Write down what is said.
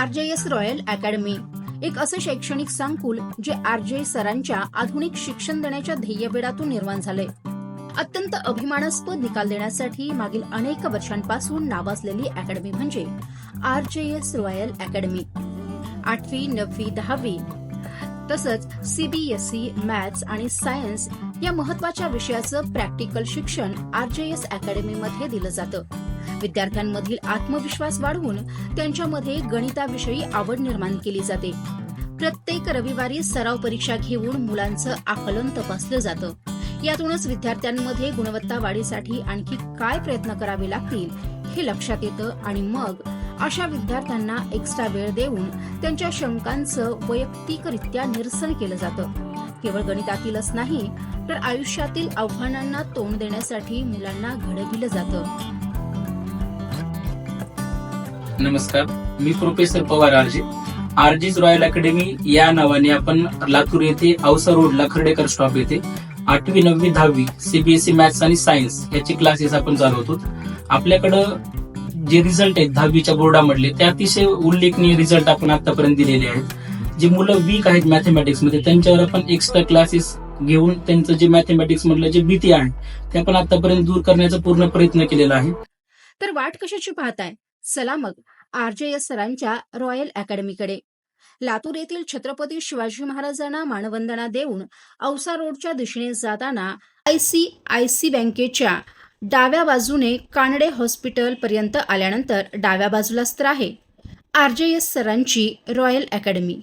RJS royal academy. एक असं शैक्षणिक संकुल जे आरजे सरांच्या आधुनिक शिक्षण देण्याच्या ध्येयवेडातून निर्माण झालंय अत्यंत अभिमानास्पद निकाल देण्यासाठी मागील अनेक वर्षांपासून नावाजलेली अकॅडमी म्हणजे आरजेएस रॉयल अकॅडमी. आठवी नववी दहावी. तसंच सीबीएसई मॅथ्स आणि सायन्स या महत्त्वाच्या विषयाचं प्रॅक्टिकल शिक्षण आरजेएस अकॅडमीमध्ये दिलं जातं. विद्यार्थ्यांमधील आत्मविश्वास वाढवून त्यांच्यामध्ये गणिताविषयी आवड निर्माण केली जाते. प्रत्येक रविवारी सराव परीक्षा घेऊन मुलांचं आकलन तपासलं जातं. यातूनच विद्यार्थ्यांमध्ये गुणवत्ता वाढीसाठी आणखी काय प्रयत्न करावे लागतील हे लक्षात येतं आणि मग अशा विद्यार्थ्यांना एक्स्ट्रा वेळ देऊन त्यांच्या शंकांचं वैयक्तिकरित्या निरसन केलं जातं. केवळ गणितातीलच नाही तर आयुष्यातील आव्हानांना तोंड देण्यासाठी मुलांना घडविलं जातं. नमस्कार. मी professor Pawar RJ. RJ's royal academy या नावाने आपण लातूर येथे औसा रोडला खर्डेकर स्टॉप येथे आठवी नववी दहावी सीबीएसई मॅथ्स आणि सायन्स याचे क्लासेस आपण चालवतो आपल्याकडं जे रिझल्ट आहेत दहावीच्या बोर्डामधले ते अतिशय उल्लेखनीय रिझल्ट आपण आतापर्यंत दिलेले आहेत. जे मुलं वीक आहेत मॅथमॅटिक्समध्ये त्यांच्यावर आपण एक्स्ट्रा क्लासेस घेऊन त्यांचं जे मॅथमॅटिक्स मधलं जे भीती आहे ते आपण आतापर्यंत दूर करण्याचा पूर्ण प्रयत्न केलेला आहे. तर वाट कशाची पाहताय? चला मग आरजेएस सरांच्या रॉयल अकॅडमीकडे. लातूर येथील छत्रपती शिवाजी महाराजांना मानवंदना देऊन औसा रोडच्या दिशेने जाताना आय सी आय सी बँकेच्या डाव्या बाजूने कानडे हॉस्पिटल पर्यंत आल्यानंतर डाव्या बाजूलाच तर आहे. आरजेएस सरांची रॉयल अकॅडमी.